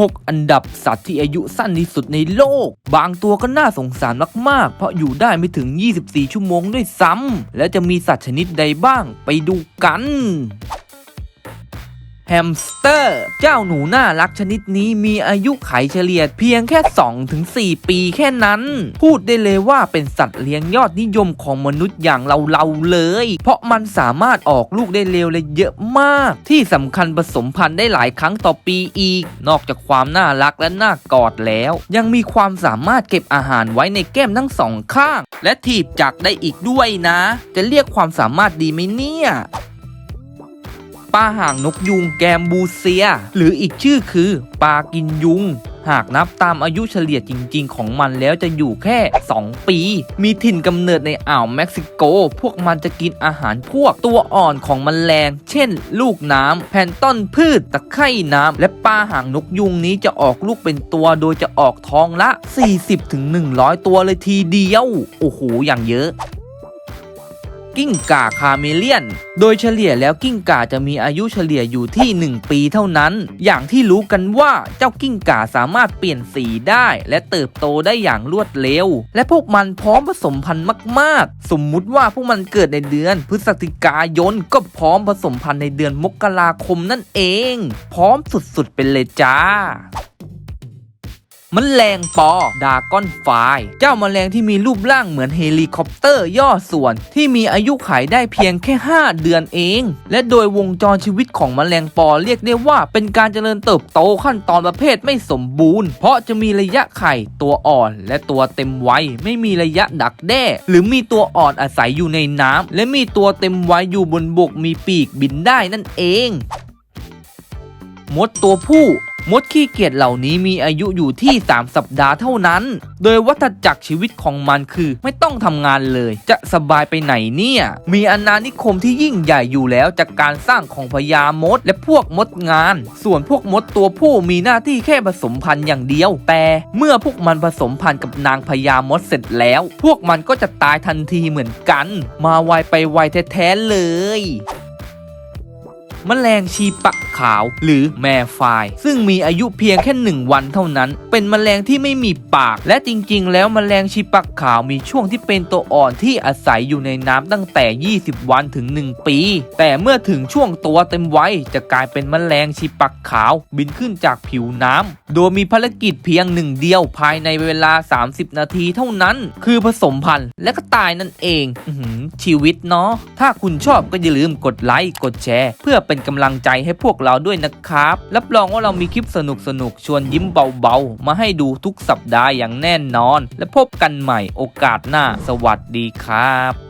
6 อันดับสัตว์ที่อายุสั้นที่สุดในโลก บางตัวก็น่าสงสารมากๆ เพราะอยู่ได้ไม่ถึง 24 ชั่วโมงด้วยซ้ำและจะมีสัตว์ชนิดใดบ้างไปดูกัน แฮมสเตอร์ เจ้าหนูน่ารักชนิดนี้มีอายุไขเฉลี่ยเพียงแค่ 2-4 ปีแค่นั้น พูดได้เลยว่าเป็นสัตว์เลี้ยงยอดนิยมของมนุษย์อย่างเราๆเลย เพราะมันสามารถออกลูกได้เร็วและเยอะมาก ที่สำคัญผสมพันธุ์ได้หลายครั้งต่อปีอีก นอกจากความน่ารักและน่ากอดแล้ว ยังมีความสามารถเก็บอาหารไว้ในแก้มทั้งสองข้าง และถีบจักรได้อีกด้วยนะ จะเรียกความสามารถดีไหมเนี่ย ปลาห่างนกยุงแกมบูเซีย หรืออีกชื่อคือปลากินยุง หากนับตามอายุเฉลี่ยจริง ๆ ของมันแล้วจะอยู่แค่ 2 ปี มีถิ่นกำเนิดในอ่าวเม็กซิโก พวกมันจะกินอาหารพวกตัวอ่อนของมแมลง เช่น ลูกน้ำแพลนต้นพืช ตะไคร่น้ำและปลาหางนกยุงนี้จะออกลูกเป็นตัวโดยจะออกท้องละ 40-100 ตัวเลยทีเดียว โอ้โหอย่างเยอะ กิ้งก่าคาเมเลียน โดยเฉลี่ยแล้วกิ้งก่าจะมีอายุเฉลี่ยอยู่ที่ 1 ปีเท่านั้น อย่างที่รู้กันว่าเจ้ากิ้งก่าสามารถเปลี่ยนสีได้ และเติบโตได้อย่างรวดเร็ว และพวกมันพร้อมผสมพันธุ์มาก ๆ สมมุติว่าพวกมันเกิดในเดือน พฤศจิกายนก็พร้อมผสมพันธุ์ในเดือนมกราคมนั่นเอง พร้อมสุดๆเป็นเลยจ้า มแมลงปอดากอนไฟเจ้าแมลงที่มีรูปร่างเหมือนเฮลิคอปเตอร์ย่อส่วน ที่มีอายุขัยได้เพียงแค่ 5 เดือนเอง และโดยวงจรชีวิตของมแมลงปอเรียกได้ว่าเป็นการเจริญเติบโตขั้นตอนประเภทไม่สมบูรณ์ เพราะจะมีระยะไข่ตัวอ่อนและตัวเต็มวัยไม่มีระยะดักแด้ หรือมีตัวอ่อนอาศัยอยู่ในน้ำและมีตัวเต็มวัยอยู่บนบกมีปีกบินได้นั่นเอง มดตัวผู้ มดขี้เกียจเหล่านี้มีอายุอยู่ที่ 3 สัปดาห์เท่านั้น โดยวัฏจักรชีวิตของมันคือไม่ต้องทำงานเลย จะสบายไปไหนเนี่ย มีอาณานิคมที่ยิ่งใหญ่อยู่แล้วจากการสร้างของพญามด และพวกมดงาน ส่วนพวกมดตัวผู้มีหน้าที่แค่ผสมพันธุ์อย่างเดียว แต่เมื่อพวกมันผสมพันธุ์กับนางพญามดเสร็จแล้ว พวกมันก็จะตายทันทีเหมือนกัน มาไวไปไวแท้ๆเลย แมลงชีปะ ขาว หรือแม่ฟาย ซึ่งมีอายุเพียงแค่หนึ่งวันเท่านั้น เป็นมแมลงที่ไม่มีปาก และจริงๆ แล้วมแมลงชีปะขาวมีช่วงที่เป็นตัวอ่อนที่อาศัยอยู่ในน้ำตั้งแต่ 20 วันถึง 1 ปี แต่เมื่อถึงช่วงตัวเต็มวัยจะกลายเป็นมแมลงชีปะขาวบินขึ้นจากผิวน้ำโดยมีภารกิจเพียงหนึ่งเดียวภายในเวลา 30 นาทีเท่านั้น คือผสมพันธุ์และก็ตายนั่นเองออหือชีวิตเนาะถ้าคุณชอบก็อย่าลืมกดไลค์กดแชร์ เพื่อเป็นกำลังใจให้พวกเราด้วยนะครับ รับรองว่าเรามีคลิปสนุกๆชวนยิ้มเบาๆ มาให้ดูทุกสัปดาห์อย่างแน่นอน และพบกันใหม่โอกาสหน้า สวัสดีครับ